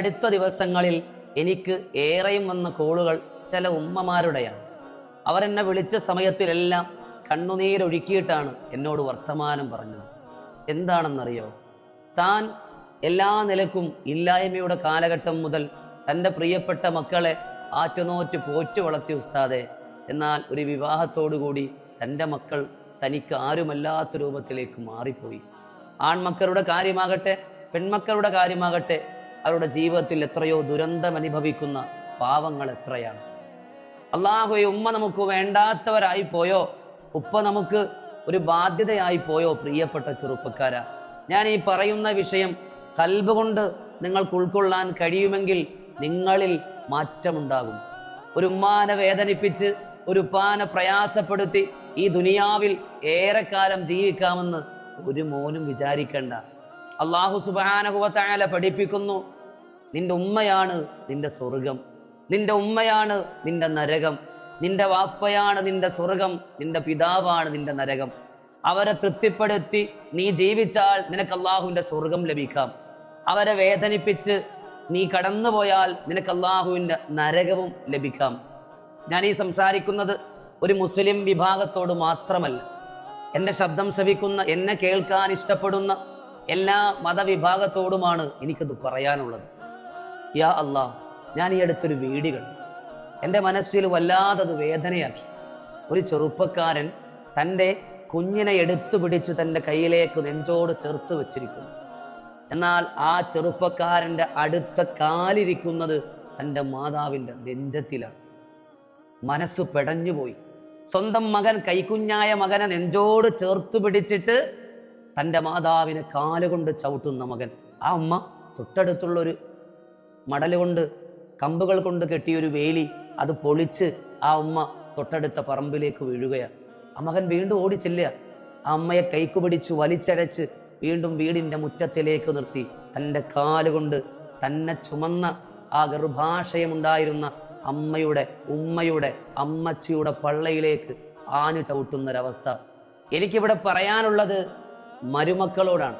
അടുത്ത ദിവസങ്ങളിൽ എനിക്ക് ഏറെയും വന്ന കോളുകൾ ചില ഉമ്മമാരുടെയാണ്. അവരെന്നെ വിളിച്ച സമയത്തിലെല്ലാം കണ്ണുനീരൊഴുക്കിയിട്ടാണ് എന്നോട് വർത്തമാനം പറഞ്ഞത്. എന്താണെന്നറിയോ? താൻ എല്ലാ നിലക്കും ഇല്ലായ്മയുടെ കാലഘട്ടം മുതൽ തന്റെ പ്രിയപ്പെട്ട മക്കളെ ആറ്റുനോറ്റ് പോറ്റു വളർത്തി ഉസ്താദെ. എന്നാൽ ഒരു വിവാഹത്തോടുകൂടി തന്റെ മക്കൾ തനിക്ക് ആരുമല്ലാത്ത രൂപത്തിലേക്ക് മാറിപ്പോയി. ആൺമക്കളുടെ കാര്യമാകട്ടെ പെൺമക്കളുടെ കാര്യമാകട്ടെ അവരുടെ ജീവിതത്തിൽ എത്രയോ ദുരന്തം അനുഭവിക്കുന്ന പാവങ്ങൾ എത്രയാണ്. അള്ളാഹുയെ ഉമ്മ നമുക്ക് വേണ്ടാത്തവരായി പോയോ? ഉപ്പ നമുക്ക് ഒരു ബാധ്യതയായി പോയോ പ്രിയപ്പെട്ട ചെറുപ്പക്കാരാ? ഞാൻ ഈ പറയുന്ന വിഷയം കൽബ് കൊണ്ട് നിങ്ങൾക്ക് ഉൾക്കൊള്ളാൻ കഴിയുമെങ്കിൽ നിങ്ങളിൽ മാറ്റമുണ്ടാകും. ഒരു ഉമ്മാനെ വേദനിപ്പിച്ച് ഒരു ഉപ്പാനെ പ്രയാസപ്പെടുത്തി ഈ ദുനിയാവിൽ ഏറെക്കാലം ജീവിക്കാമെന്ന് ഒരു മോനും വിചാരിക്കണ്ട. അള്ളാഹു സുബാനഹുവത്തായാല പഠിപ്പിക്കുന്നു. നിന്റെ ഉമ്മയാണ് നിന്റെ സ്വർഗം. നിന്റെ ഉമ്മയാണ് നിന്റെ നരകം. നിന്റെ വാപ്പയാണ് നിന്റെ സ്വർഗം. നിന്റെ പിതാവാണ് നിന്റെ നരകം. അവരെ തൃപ്തിപ്പെടുത്തി നീ ജീവിച്ചാൽ നിനക്ക് അള്ളാഹുവിന്റെ സ്വർഗം ലഭിക്കാം. അവരെ വേദനിപ്പിച്ച് നീ കടന്നുപോയാൽ നിനക്ക് അള്ളാഹുവിന്റെ നരകവും ലഭിക്കാം. ഞാൻ ഈ സംസാരിക്കുന്നത് ഒരു മുസ്ലിം വിഭാഗത്തോട് മാത്രമല്ല. എന്റെ ശബ്ദം ശ്രവിക്കുന്ന എന്നെ കേൾക്കാൻ ഇഷ്ടപ്പെടുന്ന എല്ലാ മതവിഭാഗത്തോടുമാണ് എനിക്കത് പറയാനുള്ളത്. യാ അല്ലാ ഞാൻ ഈ അടുത്തൊരു വീട് കണ്ടു. എന്റെ മനസ്സിൽ വല്ലാതത് വേദനയാക്കി. ഒരു ചെറുപ്പക്കാരൻ തന്റെ കുഞ്ഞിനെ എടുത്തു പിടിച്ച് തന്റെ കയ്യിലേക്ക് നെഞ്ചോട് ചേർത്ത് വെച്ചിരിക്കുന്നു. എന്നാൽ ആ ചെറുപ്പക്കാരന്റെ അടുത്ത കാലിരിക്കുന്നത് തന്റെ മാതാവിന്റെ നെഞ്ചത്തിലാണ്. മനസ്സ് പെടഞ്ഞുപോയി. സ്വന്തം മകൻ കൈക്കുഞ്ഞായ മകനെ നെഞ്ചോട് ചേർത്ത് പിടിച്ചിട്ട് തന്റെ മാതാവിനെ കാലുകൊണ്ട് ചവിട്ടുന്ന മകൻ. ആ അമ്മ തൊട്ടടുത്തുള്ളൊരു മടൽ കൊണ്ട് കമ്പുകൾ കൊണ്ട് കെട്ടിയൊരു വേലി അത് പൊളിച്ച് ആ ഉമ്മ തൊട്ടടുത്ത പറമ്പിലേക്ക് വീഴുകയാണ്. ആ മകൻ വീണ്ടും ഓടി ചെല്ലുക. ആ അമ്മയെ കൈക്കുപിടിച്ച് വലിച്ചടച്ച് വീണ്ടും വീടിന്റെ മുറ്റത്തിലേക്ക് നിർത്തി. തന്റെ കാലുകൊണ്ട് തന്നെ ചുമന്ന ആ ഗർഭാശയമുണ്ടായിരുന്ന അമ്മയുടെ ഉമ്മയുടെ അമ്മച്ചിയുടെ പള്ളയിലേക്ക് ആഞ്ഞു ചവിട്ടുന്നൊരവസ്ഥ. എനിക്കിവിടെ പറയാനുള്ളത് മരുമക്കളോടാണ്.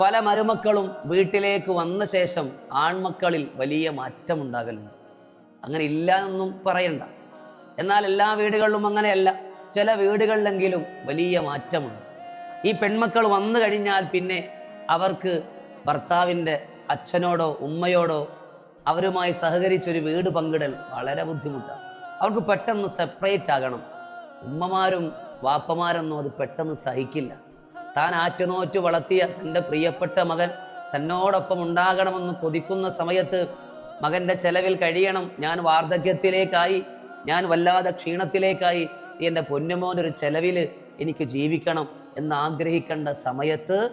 പല മരുമക്കളും വീട്ടിലേക്ക് വന്ന ശേഷം ആൺമക്കളിൽ വലിയ മാറ്റമുണ്ടാകലുണ്ട്. അങ്ങനെ ഇല്ല എന്നൊന്നും പറയണ്ട. എന്നാൽ എല്ലാ വീടുകളിലും അങ്ങനെയല്ല. ചില വീടുകളിലെങ്കിലും വലിയ മാറ്റമുണ്ട്. ഈ പെൺമക്കൾ വന്നു കഴിഞ്ഞാൽ പിന്നെ അവർക്ക് ഭർത്താവിന്റെ അച്ഛനോടോ ഉമ്മയോടോ അവരുമായി സഹകരിച്ചൊരു വീട് പങ്കിടൽ വളരെ ബുദ്ധിമുട്ടാണ്. അവർക്ക് പെട്ടെന്ന് സെപ്പറേറ്റ് ആകണം. ഉമ്മമാരും വാപ്പമാരൊന്നും അത് പെട്ടെന്ന് സഹിക്കില്ല. താൻ ആറ്റുനോറ്റു വളർത്തിയ തന്റെ പ്രിയപ്പെട്ട മകൻ തന്നോടൊപ്പം ഉണ്ടാകണമെന്ന് കൊതിക്കുന്ന സമയത്ത് മകന്റെ ചെലവിൽ കഴിയണം. ഞാൻ വാർദ്ധക്യത്തിലേക്കായി ഞാൻ വല്ലാതെ ക്ഷീണത്തിലേക്കായി. എന്റെ പൊന്നുമോനൊരു ചെലവിൽ എനിക്ക് ജീവിക്കണം എന്ന് ആഗ്രഹിക്കേണ്ട സമയത്ത്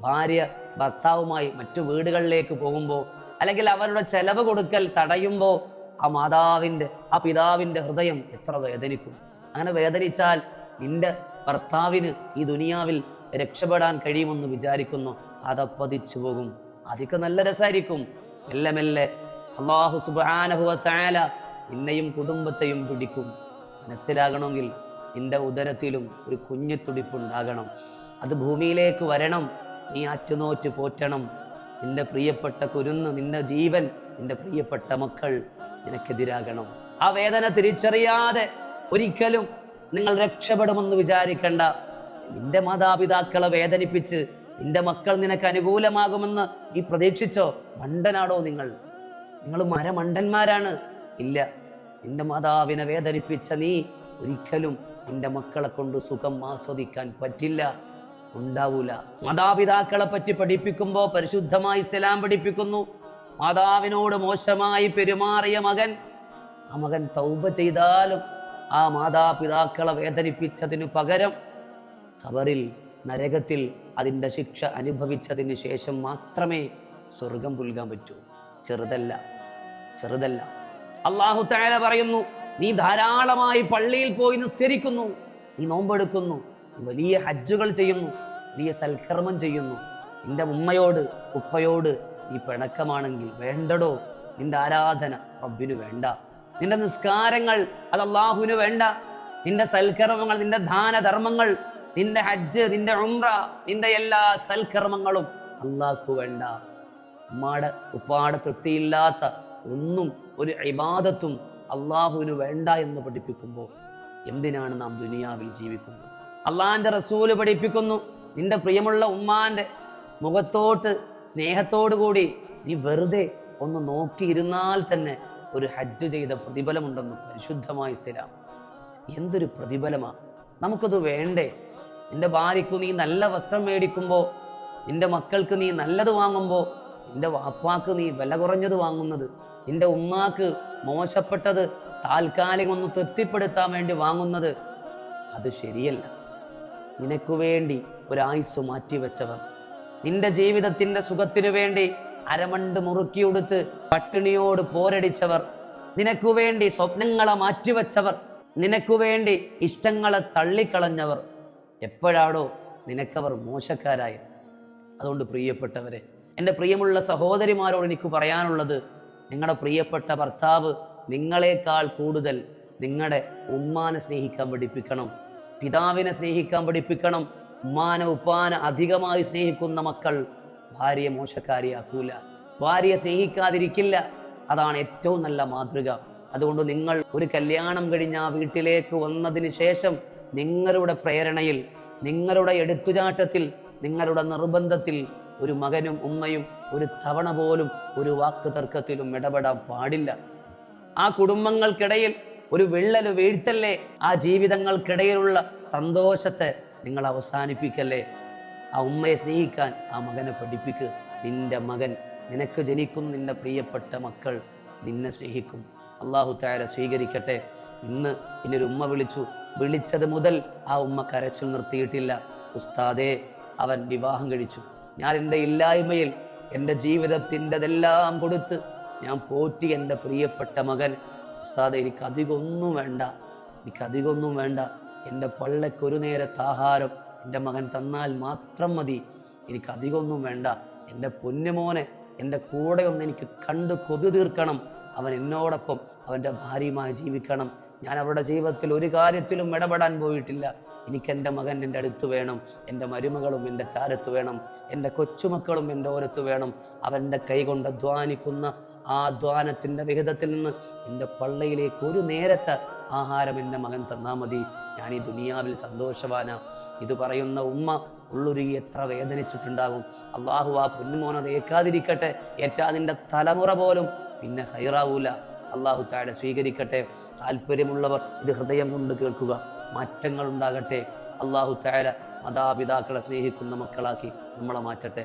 ഭാര്യ ഭർത്താവുമായി മറ്റു വീടുകളിലേക്ക് പോകുമ്പോൾ അല്ലെങ്കിൽ അവരുടെ ചെലവ് കൊടുക്കൽ തടയുമ്പോൾ ആ മാതാവിന്റെ ആ പിതാവിന്റെ ഹൃദയം എത്ര വേദനിക്കും. അങ്ങനെ വേദനിച്ചാൽ നിന്റെ ഭർത്താവിന് ഈ ദുനിയാവിൽ രക്ഷപ്പെടാൻ കഴിയുമെന്ന് വിചാരിക്കുന്നു. അതപ്പതിച്ചു പോകും. അതൊക്കെ നല്ല രസമായിരിക്കും. മെല്ലെ മെല്ലെ അള്ളാഹു സുബാനഹുവല നിന്നെയും കുടുംബത്തെയും പിടിക്കും. മനസ്സിലാകണമെങ്കിൽ നിന്റെ ഉദരത്തിലും ഒരു കുഞ്ഞു തുടിപ്പുണ്ടാകണം. അത് ഭൂമിയിലേക്ക് വരണം. നീ ആറ്റുനോറ്റ് പോറ്റണം. നിന്റെ പ്രിയപ്പെട്ട കുരുന്ന് നിന്റെ ജീവൻ നിന്റെ പ്രിയപ്പെട്ട മക്കൾ നിനക്കെതിരാകണം. ആ വേദന തിരിച്ചറിയാതെ ഒരിക്കലും നിങ്ങൾ രക്ഷപ്പെടുമെന്ന് വിചാരിക്കണ്ട. നിന്റെ മാതാപിതാക്കളെ വേദനിപ്പിച്ച് നിന്റെ മക്കൾ നിനക്ക് അനുകൂലമാകുമെന്ന് ഈ പ്രതീക്ഷിച്ചോ? മണ്ടനാടോ നിങ്ങൾ? നിങ്ങൾ മരമണ്ടന്മാരാണ്. ഇല്ല നിന്റെ മാതാവിനെ വേദനിപ്പിച്ച നീ ഒരിക്കലും നിന്റെ മക്കളെ കൊണ്ട് സുഖം ആസ്വദിക്കാൻ പറ്റില്ല ഉണ്ടാവൂല. മാതാപിതാക്കളെ പറ്റി പഠിപ്പിക്കുമ്പോൾ പരിശുദ്ധമായി ഇസ്ലാം പഠിപ്പിക്കുന്നു. മാതാവിനോട് മോശമായി പെരുമാറിയ മകൻ ആ മകൻ തൗബ ചെയ്താലും ആ മാതാപിതാക്കളെ വേദനിപ്പിച്ചതിനു പകരം ഖബറിൽ നരകത്തിൽ അതിന്റെ ശിക്ഷ അനുഭവിച്ചതിന് ശേഷം മാത്രമേ സ്വർഗം പുൽകാൻ പറ്റൂ. ചെറുതല്ല ചെറുതല്ല. അള്ളാഹു താര പറയുന്നു നീ ധാരാളമായി പള്ളിയിൽ പോയി നിസ്കരിക്കുന്നു നീ നോമ്പെടുക്കുന്നു നീ വലിയ ഹജ്ജുകൾ ചെയ്യുന്നു വലിയ സൽക്കർമ്മം ചെയ്യുന്നു. നിന്റെ ഉമ്മയോട് ഉപ്പയോട് നീ പിണക്കമാണെങ്കിൽ വേണ്ടടോ? നിന്റെ ആരാധന റബ്ബിനു വേണ്ട. നിന്റെ നിസ്കാരങ്ങൾ അത് അള്ളാഹുവിന് വേണ്ട. നിന്റെ സൽക്കർമ്മങ്ങൾ നിന്റെ ദാനധർമ്മങ്ങൾ നിന്റെ ഹജ്ജ് നിന്റെ ഉംറ നിന്റെ എല്ലാ സൽക്കർമ്മങ്ങളും അള്ളാഹു വേണ്ട. ഉമ്മാടെ ഉപ്പാടെ തൃപ്തിയില്ലാത്ത ഒന്നും ഒരു ഇബാദത്തും അള്ളാഹുവിന് വേണ്ട എന്ന് പഠിപ്പിക്കുമ്പോൾ എന്തിനാണ് നാം ദുനിയാവിൽ ജീവിക്കുന്നത്? അള്ളാഹിന്റെ റസൂൽ പഠിപ്പിക്കുന്നു. നിന്റെ പ്രിയമുള്ള ഉമ്മാന്റെ മുഖത്തോട്ട് സ്നേഹത്തോടു കൂടി നീ വെറുതെ ഒന്ന് നോക്കിയിരുന്നാൽ തന്നെ ഒരു ഹജ്ജ് ചെയ്ത പ്രതിഫലമുണ്ടെന്ന് പരിശുദ്ധമായി ഇസ്ലാം എന്തൊരു പ്രതിഫലമാണ് നമുക്കത് വേണ്ടേ? നിന്റെ ഭാര്യയ്ക്ക് നീ നല്ല വസ്ത്രം മേടിക്കുമ്പോൾ നിന്റെ മക്കൾക്ക് നീ നല്ലത് വാങ്ങുമ്പോൾ നിന്റെ വാപ്പാക്ക് നീ വില കുറഞ്ഞത് വാങ്ങുന്നത് നിന്റെ ഉമ്മാക്ക് മോശപ്പെട്ടത് താൽക്കാലികം ഒന്ന് തൃപ്തിപ്പെടുത്താൻ വേണ്ടി വാങ്ങുന്നത് അത് ശരിയല്ല. നിനക്കു വേണ്ടി ഒരായുസ് മാറ്റിവെച്ചവർ നിന്റെ ജീവിതത്തിന്റെ സുഖത്തിനു വേണ്ടി അരമണ്ട് മുറുക്കിയെടുത്ത് പട്ടിണിയോട് പോരടിച്ചവർ. നിനക്കു വേണ്ടി സ്വപ്നങ്ങളെ മാറ്റിവെച്ചവർ. നിനക്കു വേണ്ടി ഇഷ്ടങ്ങളെ തള്ളിക്കളഞ്ഞവർ. എപ്പോഴാണോ നിനക്കവർ മോശക്കാരായത്. അതുകൊണ്ട് പ്രിയപ്പെട്ടവരെ എന്റെ പ്രിയമുള്ള സഹോദരിമാരോട് എനിക്ക് പറയാനുള്ളത് നിങ്ങളുടെ പ്രിയപ്പെട്ട ഭർത്താവ് നിങ്ങളെക്കാൾ കൂടുതൽ നിങ്ങളുടെ ഉമ്മാനെ സ്നേഹിക്കാൻ പഠിപ്പിക്കണം പിതാവിനെ സ്നേഹിക്കാൻ പഠിപ്പിക്കണം ഉമ്മാനെ ഉപ്പാനെ അധികമായി സ്നേഹിക്കുന്ന മക്കൾ ഭാര്യയെ മോശക്കാരിയാക്കൂല ഭാര്യയെ സ്നേഹിക്കാതിരിക്കില്ല. അതാണ് ഏറ്റവും നല്ല മാതൃക. അതുകൊണ്ട് നിങ്ങൾ ഒരു കല്യാണം കഴിഞ്ഞ് ആ വീട്ടിലേക്ക് വന്നതിന് ശേഷം നിങ്ങളുടെ പ്രേരണയിൽ നിങ്ങളുടെ എടുത്തുചാട്ടത്തിൽ നിങ്ങളുടെ നിർബന്ധത്തിൽ ഒരു മകനും ഉമ്മയും ഒരു തവണ പോലും ഒരു വാക്ക് തർക്കത്തിലും ഇടപെടാൻ പാടില്ല. ആ കുടുംബങ്ങൾക്കിടയിൽ ഒരു വിള്ളൽ വീഴ്ത്തല്ലേ? ആ ജീവിതങ്ങൾക്കിടയിലുള്ള സന്തോഷത്തെ നിങ്ങൾ അവസാനിപ്പിക്കല്ലേ? ആ ഉമ്മയെ സ്നേഹിക്കാൻ ആ മകനെ പഠിപ്പിക്ക്. നിന്റെ മകൻ നിനക്ക് ജനിക്കും നിന്റെ പ്രിയപ്പെട്ട മക്കൾ നിന്നെ സ്നേഹിക്കും. അള്ളാഹു താര സ്വീകരിക്കട്ടെ. ഇന്ന് ഇന്നൊരു ഉമ്മ വിളിച്ചു വിളിച്ചത് മുതൽ ആ ഉമ്മ കരച്ചിൽ നിർത്തിയിട്ടില്ല. ഉസ്താദേ അവൻ വിവാഹം കഴിച്ചു. ഞാൻ എന്റെ ഇല്ലായ്മയിൽ എന്റെ ജീവിതത്തിന്റെതെല്ലാം കൊടുത്ത് ഞാൻ പോറ്റി എന്റെ പ്രിയപ്പെട്ട മകൻ. ഉസ്താദെ എനിക്ക് അധികമൊന്നും വേണ്ട. എനിക്ക് അധികമൊന്നും വേണ്ട. എന്റെ പള്ളക്കൊരു നേരത്തെ ആഹാരം എന്റെ മകൻ തന്നാൽ മാത്രം മതി. എനിക്ക് അധികമൊന്നും വേണ്ട. എന്റെ പൊന്നുമോനെ എന്റെ കൂടെ ഒന്ന് എനിക്ക് കണ്ട് കൊതു തീർക്കണം അവൻ എന്നോടൊപ്പം അവന്റെ ഭാര്യയുമായി ജീവിക്കണം. ഞാൻ അവരുടെ ജീവിതത്തിൽ ഒരു കാര്യത്തിലും ഇടപെടാൻ പോയിട്ടില്ല. എനിക്ക് എന്റെ മകൻ എന്റെ അടുത്ത് വേണം എന്റെ മരുമകളും എന്റെ ചാരത്ത് വേണം എന്റെ കൊച്ചുമക്കളും എന്റെ ഓരത്ത് വേണം. അവന്റെ കൈകൊണ്ട് അധ്വാനിക്കുന്ന ആ അധ്വാനത്തിന്റെ വിഹിതത്തിൽ നിന്ന് എന്റെ പള്ളയിലേക്ക് ഒരു നേരത്തെ ആഹാരം എന്റെ മകൻ തന്നാൽ മതി. ഞാൻ ഈ ദുനിയാവിൽ സന്തോഷവാന. ഇത് പറയുന്ന ഉമ്മ ഉള്ളുരുകി എത്ര വേദനിച്ചിട്ടുണ്ടാകും. അള്ളാഹു ആ പൊന്നുമോനത് ഏക്കാതിരിക്കട്ടെ ഏറ്റാതിന്റെ തലമുറ പോലും പിന്നെ ഹൈറാവൂല. അള്ളാഹു താഴെ സ്വീകരിക്കട്ടെ. താല്പര്യമുള്ളവർ ഇത് ഹൃദയം കൊണ്ട് കേൾക്കുക. മാറ്റങ്ങൾ ഉണ്ടാകട്ടെ അള്ളാഹു താര മാതാപിതാക്കളെ സ്നേഹിക്കുന്ന മക്കളാക്കി നമ്മളെ മാറ്റട്ടെ.